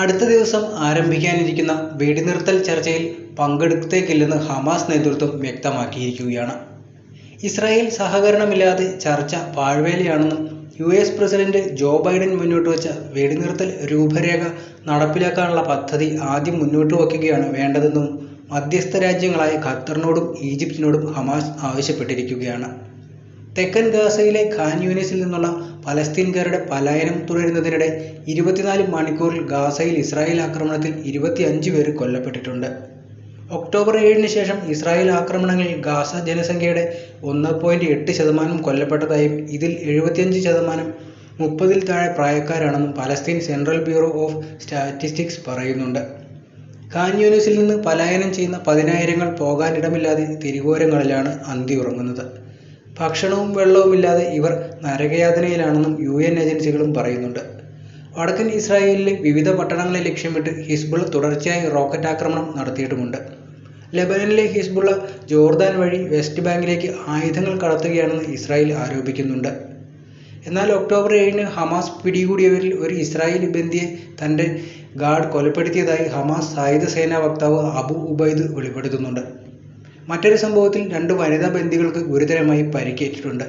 അടുത്ത ദിവസം ആരംഭിക്കാനിരിക്കുന്ന വെടിനിർത്തൽ ചർച്ചയിൽ പങ്കെടുത്തേക്കില്ലെന്ന് ഹമാസ് നേതൃത്വം വ്യക്തമാക്കിയിരിക്കുകയാണ്. ഇസ്രായേൽ സഹകരണമില്ലാതെ ചർച്ച പാഴ്വേലയാണെന്നും U S president Joe Biden മുന്നോട്ട് വെച്ച വെടിനിർത്തൽ രൂപരേഖ നടപ്പിലാക്കാനുള്ള പദ്ധതി ആദ്യം മുന്നോട്ട് വയ്ക്കുകയാണ് വേണ്ടതെന്നും മധ്യസ്ഥ രാജ്യങ്ങളായ ഖത്തറിനോടും ഈജിപ്തിനോടും ഹമാസ് ആവശ്യപ്പെട്ടിരിക്കുകയാണ്. തെക്കൻ ഗാസയിലെ ഖാൻ യൂനിസിൽ നിന്നുള്ള പലസ്തീൻകാരുടെ പലായനം തുടരുന്നതിനിടെ ഇരുപത്തിനാല് മണിക്കൂറിൽ ഗാസയിൽ ഇസ്രായേൽ ആക്രമണത്തിൽ ഇരുപത്തിയഞ്ച് പേർ കൊല്ലപ്പെട്ടിട്ടുണ്ട്. ഒക്ടോബർ ഏഴിന് ശേഷം ഇസ്രായേൽ ആക്രമണങ്ങളിൽ ഗാസ ജനസംഖ്യയുടെ ഒന്ന് പോയിന്റ് എട്ട് ശതമാനം കൊല്ലപ്പെട്ടതായും ഇതിൽ എഴുപത്തിയഞ്ച് ശതമാനം മുപ്പതിൽ താഴെ പ്രായക്കാരാണെന്നും Palestine central bureau of statistics പറയുന്നുണ്ട്. ഖാൻ യൂനിസിൽ നിന്ന് പലായനം ചെയ്യുന്ന പതിനായിരങ്ങൾ പോകാനിടമില്ലാതെ തിരുവോരങ്ങളിലാണ് അന്തി ഉറങ്ങുന്നത്. ഭക്ഷണവും വെള്ളവുമില്ലാതെ ഇവർ നരകയാതനയിലാണെന്നും യു എൻ ഏജൻസികളും പറയുന്നുണ്ട്. വടക്കൻ ഇസ്രായേലിലെ വിവിധ പട്ടണങ്ങളെ ലക്ഷ്യമിട്ട് ഹിസ്ബുൾ തുടർച്ചയായി റോക്കറ്റ് ആക്രമണം നടത്തിയിട്ടുമുണ്ട്. ലെബനനിലെ ഹിസ്ബുള്ള ജോർദാൻ വഴി വെസ്റ്റ് ബാങ്കിലേക്ക് ആയുധങ്ങൾ കടത്തുകയാണെന്ന് ഇസ്രായേൽ ആരോപിക്കുന്നുണ്ട്. എന്നാൽ ഒക്ടോബർ ഏഴിന് ഹമാസ് പിടികൂടിയവരിൽ ഒരു ഇസ്രായേലി ബന്ദിയെ തന്റെ ഗാർഡ് കൊലപ്പെടുത്തിയതായി ഹമാസ് സായുധ സേനാ വക്താവ് അബു ഉബൈദ് വെളിപ്പെടുത്തുന്നുണ്ട്. മറ്റൊരു സംഭവത്തിൽ രണ്ട് വനിതാ ബന്ദികൾക്ക് ഗുരുതരമായി പരിക്കേറ്റിട്ടുണ്ട്.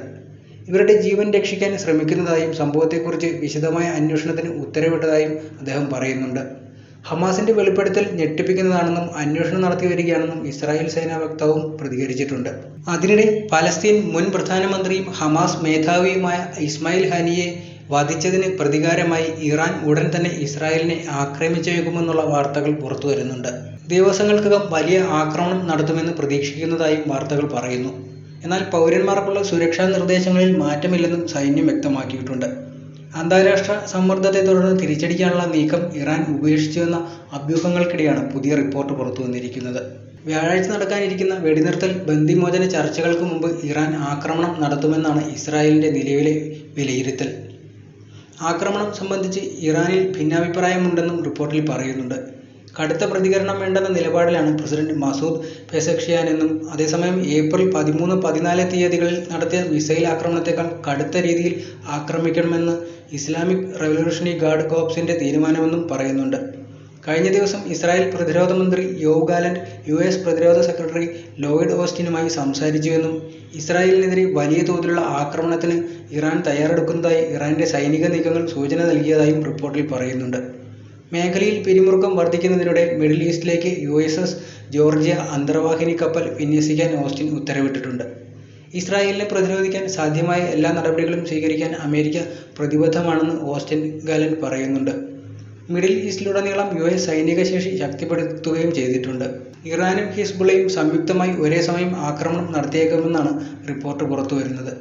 ഇവരുടെ ജീവൻ രക്ഷിക്കാൻ ശ്രമിക്കുന്നതായും സംഭവത്തെക്കുറിച്ച് വിശദമായ അന്വേഷണത്തിന് ഉത്തരവിട്ടതായും അദ്ദേഹം പറയുന്നുണ്ട്. ഹമാസിന്റെ വെളിപ്പെടുത്തൽ ഞെട്ടിപ്പിക്കുന്നതാണെന്നും അന്വേഷണം നടത്തി വരികയാണെന്നും ഇസ്രായേൽ സേനാ വക്താവും പ്രതികരിച്ചിട്ടുണ്ട്. അതിനിടെ പലസ്തീൻ മുൻ പ്രധാനമന്ത്രിയും ഹമാസ് മേധാവിയുമായ ഇസ്മായിൽ ഹാനിയെ വധിച്ചതിന് പ്രതികാരമായി ഇറാൻ ഉടൻ തന്നെ ഇസ്രായേലിനെ ആക്രമിച്ചേക്കുമെന്നുള്ള വാർത്തകൾ പുറത്തു വരുന്നുണ്ട്. ദിവസങ്ങൾക്കകം വലിയ ആക്രമണം നടത്തുമെന്ന് പ്രതീക്ഷിക്കുന്നതായും വാർത്തകൾ പറയുന്നു. എന്നാൽ പൗരന്മാർക്കുള്ള സുരക്ഷാ നിർദ്ദേശങ്ങളിൽ മാറ്റമില്ലെന്നും സൈന്യം വ്യക്തമാക്കിയിട്ടുണ്ട്. അന്താരാഷ്ട്ര സമ്മർദ്ദത്തെ തുടർന്ന് തിരിച്ചടിക്കാനുള്ള നീക്കം ഇറാൻ ഉപേക്ഷിച്ചുവെന്ന അഭ്യൂഹങ്ങൾക്കിടെയാണ് പുതിയ റിപ്പോർട്ട് പുറത്തു വന്നിരിക്കുന്നത്. വ്യാഴാഴ്ച നടക്കാനിരിക്കുന്ന വെടിനിർത്തൽ ബന്ദിമോചന ചർച്ചകൾക്ക് മുമ്പ് ഇറാൻ ആക്രമണം നടത്തുമെന്നാണ് ഇസ്രായേലിന്റെ നിലവിലെ വിലയിരുത്തൽ. ആക്രമണം സംബന്ധിച്ച് ഇറാനിൽ ഭിന്നാഭിപ്രായമുണ്ടെന്നും റിപ്പോർട്ടിൽ പറയുന്നുണ്ട്. കടുത്ത പ്രതികരണം വേണ്ടെന്ന നിലപാടിലാണ് പ്രസിഡന്റ് മസൂദ് പെസക്ഷിയാനെന്നും അതേസമയം ഏപ്രിൽ പതിമൂന്ന് പതിനാല് തീയതികളിൽ നടത്തിയ മിസൈൽ ആക്രമണത്തെക്കാൾ കടുത്ത രീതിയിൽ ആക്രമിക്കണമെന്ന് ഇസ്ലാമിക് റവല്യൂഷണറി ഗാർഡ് കോപ്സിന്റെ തീരുമാനമെന്നും പറയുന്നുണ്ട്. കഴിഞ്ഞ ദിവസം ഇസ്രായേൽ പ്രതിരോധ മന്ത്രി യോവ് ഗാലന്റ് യു എസ് പ്രതിരോധ സെക്രട്ടറി ലോയിഡ് ഓസ്റ്റിനുമായി സംസാരിച്ചുവെന്നും ഇസ്രായേലിനെതിരെ വലിയ തോതിലുള്ള ആക്രമണത്തിന് ഇറാൻ തയ്യാറെടുക്കുന്നതായി ഇറാന്റെ സൈനിക നീക്കങ്ങൾ സൂചന നൽകിയതായും റിപ്പോർട്ടിൽ പറയുന്നുണ്ട്. മേഖലയിൽ പിരിമുറുക്കം വർദ്ധിക്കുന്നതിനിടെ മിഡിൽ ഈസ്റ്റിലേക്ക് യു എസ് എസ് ജോർജിയ അന്തർവാഹിനി കപ്പൽ വിന്യസിക്കാൻ ഓസ്റ്റിൻ ഉത്തരവിട്ടിട്ടുണ്ട്. ഇസ്രായേലിനെ പ്രതിരോധിക്കാൻ സാധ്യമായ എല്ലാ നടപടികളും സ്വീകരിക്കാൻ അമേരിക്ക പ്രതിബദ്ധമാണെന്ന് ഓസ്റ്റിൻ ഗാലൻ പറയുന്നുണ്ട്. മിഡിൽ ഈസ്റ്റിലുടനീളം യു എസ് സൈനിക ശേഷി ശക്തിപ്പെടുത്തുകയും ചെയ്തിട്ടുണ്ട്. ഇറാനും ഹിസ്ബുള്ളയും സംയുക്തമായി ഒരേ സമയം ആക്രമണം നടത്തിയേക്കുമെന്നാണ് റിപ്പോർട്ട് പുറത്തുവരുന്നത്.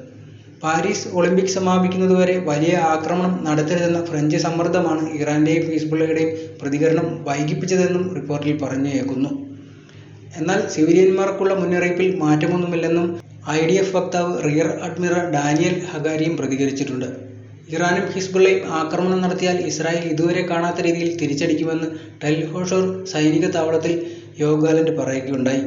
പാരീസ് ഒളിമ്പിക്സ് സമാപിക്കുന്നതുവരെ വലിയ ആക്രമണം നടത്തരുതെന്ന ഫ്രഞ്ച് സമ്മർദ്ദമാണ് ഇറാന്റെയും ഹിസ്ബുള്ളയുടെയും പ്രതികരണം വൈകിപ്പിച്ചതെന്നും റിപ്പോർട്ടിൽ പറഞ്ഞേക്കുന്നു. എന്നാൽ സിവിലിയന്മാർക്കുള്ള മുന്നറിയിപ്പിൽ മാറ്റമൊന്നുമില്ലെന്നും ഐ ഡി എഫ് വക്താവ് റിയർ അഡ്മിറൽ ഡാനിയൽ ഹഗാരിയും പ്രതികരിച്ചിട്ടുണ്ട്. ഇറാനും ഹിസ്ബുള്ളയും ആക്രമണം നടത്തിയാൽ ഇസ്രായേൽ ഇതുവരെ കാണാത്ത രീതിയിൽ തിരിച്ചടിക്കുമെന്ന് ടെൽഹോഷോർ സൈനിക താവളത്തിൽ യോഗാലൻഡ് പറയുകയുണ്ടായി.